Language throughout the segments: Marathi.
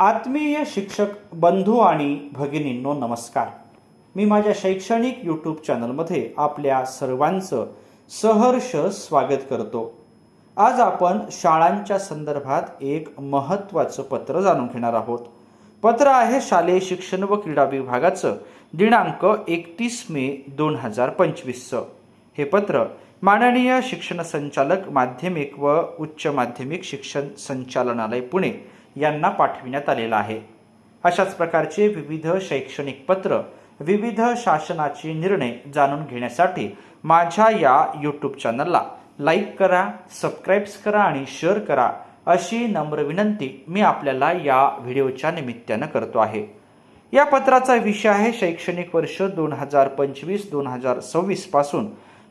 आत्मीय शिक्षक बंधू आणि भगिनींनो नमस्कार. मी माझ्या शैक्षणिक यूट्यूब चॅनलमध्ये आपल्या सर्वांचं सहर्ष स्वागत करतो. आज आपण शाळांच्या संदर्भात एक महत्त्वाचं पत्र जाणून घेणार आहोत. पत्र आहे शालेय शिक्षण व क्रीडा विभागाचं दिनांक एकतीस मे दोन हजार पंचवीसचं हे पत्र माननीय शिक्षण संचालक माध्यमिक व उच्च माध्यमिक शिक्षण संचालनालय पुणे यांना पाठविण्यात आलेला आहे. अशाच प्रकारचे विविध शैक्षणिक पत्र विविध शासनाचे निर्णय जाणून घेण्यासाठी माझ्या या यूट्यूब चॅनलला लाईक करा सबस्क्राईब्स करा आणि शेअर करा अशी नम्र विनंती मी आपल्याला या व्हिडिओच्या निमित्तानं करतो आहे. या पत्राचा विषय आहे शैक्षणिक वर्ष दोन हजार पंचवीस दोन हजार सव्वीसपासून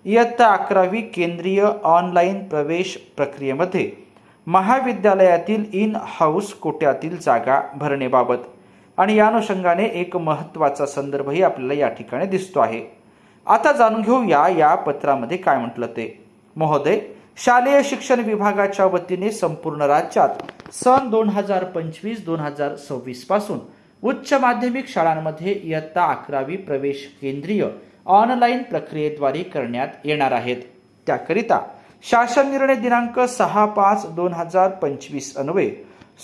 इयत्ता अकरावी केंद्रीय ऑनलाईन प्रवेश प्रक्रियेमध्ये महाविद्यालयातील इन हाऊस कोट्यातील जागा भरणेबाबत. आणि या अनुषंगाने एक महत्त्वाचा संदर्भही आपल्याला या ठिकाणी दिसतो आहे. आता जाणून घेऊया या पत्रामध्ये काय म्हटलं ते. महोदय शालेय शिक्षण विभागाच्या वतीने संपूर्ण राज्यात सन दोन हजार पंचवीस दोन हजार सव्वीसपासून उच्च माध्यमिक शाळांमध्ये इयत्ता अकरावी प्रवेश केंद्रीय ऑनलाईन प्रक्रियेद्वारे करण्यात येणार आहेत. त्याकरिता शासन निर्णय दिनांक सहा पाच दोन हजार पंचवीस अन्वये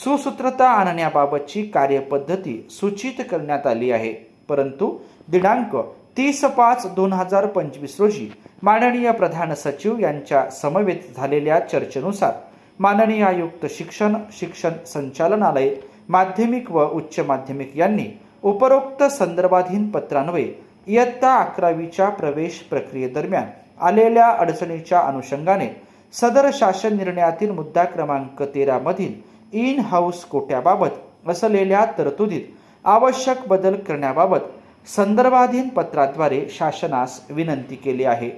सुसूत्रता आणण्याबाबतची कार्यपद्धती सूचित करण्यात आली आहे. परंतु दिनांक तीस पाच दोन हजार पंचवीस रोजी माननीय प्रधान सचिव यांच्या समवेत झालेल्या चर्चेनुसार माननीय आयुक्त शिक्षण शिक्षण संचालनालय माध्यमिक व उच्च माध्यमिक यांनी उपरोक्त संदर्भाधीन पत्रान्वये इयत्ता अकरावीच्या प्रवेश प्रक्रियेदरम्यान आलेल्या अडचणीच्या अनुषंगाने सदर शासन निर्णयातील मुद्दा क्रमांक तेरामधील इन हाऊस कोट्याबाबत असलेल्या तरतुदीत आवश्यक बदल करण्याबाबत संदर्भाधीन पत्राद्वारे शासनास विनंती केली आहे.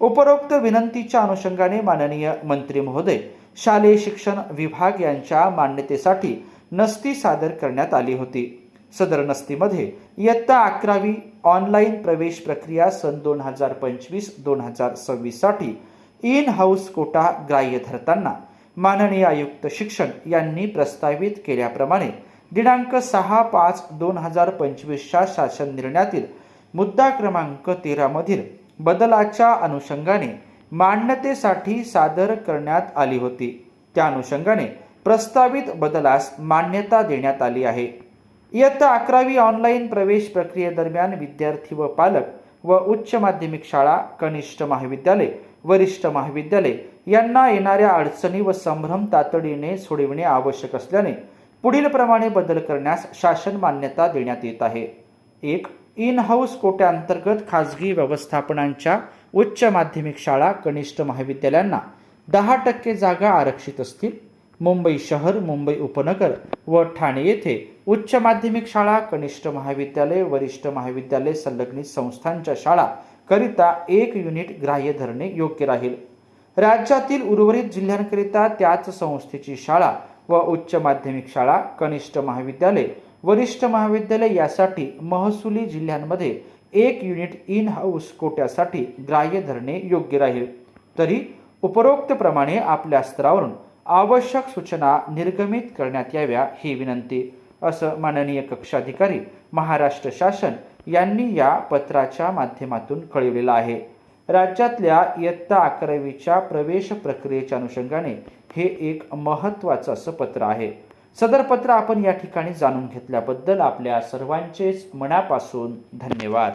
उपरोक्त विनंतीच्या अनुषंगाने माननीय मंत्री महोदय शालेय शिक्षण विभाग यांच्या मान्यतेसाठी नस्ती सादर करण्यात आली होती. सदर नस्तीमध्ये इयत्ता अकरावी ऑनलाईन प्रवेश प्रक्रिया सन दोन हजार पंचवीस दोन हजार सव्वीससाठी इन हाऊस कोटा ग्राह्य धरताना माननीय आयुक्त शिक्षण यांनी प्रस्तावित केल्याप्रमाणे दिनांक सहा पाच दोन हजार पंचवीसच्या शासन निर्णयातील मुद्दा क्रमांक तेरामधील बदलाच्या अनुषंगाने मान्यतेसाठी सादर करण्यात आली होती. त्या अनुषंगाने प्रस्तावित बदलास मान्यता देण्यात आली आहे. इयत्ता अकरावी ऑनलाईन प्रवेश प्रक्रियेदरम्यान विद्यार्थी व पालक व उच्च माध्यमिक शाळा कनिष्ठ महाविद्यालय वरिष्ठ महाविद्यालय यांना येणाऱ्या अडचणी व संभ्रम तातडीने सोडविणे आवश्यक असल्याने पुढील प्रमाणे बदल करण्यास शासन मान्यता देण्यात येत आहे. एक इन हाऊस कोट्याअंतर्गत खाजगी व्यवस्थापनांच्या उच्च माध्यमिक शाळा कनिष्ठ महाविद्यालयांना दहा टक्के जागा आरक्षित असतील. मुंबई शहर मुंबई उपनगर व ठाणे येथे उच्च माध्यमिक शाळा कनिष्ठ महाविद्यालय वरिष्ठ महाविद्यालय संलग्नित संस्थांच्या शाळा करिता एक युनिट ग्राह्य धरणे योग्य राहील. राज्यातील उर्वरित जिल्ह्यांकरिता त्याच संस्थेची शाळा व उच्च माध्यमिक शाळा कनिष्ठ महाविद्यालय वरिष्ठ महाविद्यालय यासाठी महसुली जिल्ह्यांमध्ये एक युनिट इन हाऊस कोट्यासाठी ग्राह्य धरणे योग्य राहील. तरी उपरोक्तप्रमाणे आपल्या स्तरावरून आवश्यक सूचना निर्गमित करण्यात याव्या ही विनंती असं माननीय कक्षाधिकारी महाराष्ट्र शासन यांनी या पत्राच्या माध्यमातून कळविलेलं आहे. राज्यातल्या इयत्ता अकरावीच्या प्रवेश प्रक्रियेच्या अनुषंगाने हे एक महत्त्वाचं असं पत्र आहे. सदर पत्र आपण या ठिकाणी जाणून घेतल्याबद्दल आपल्या सर्वांचेच मनापासून धन्यवाद.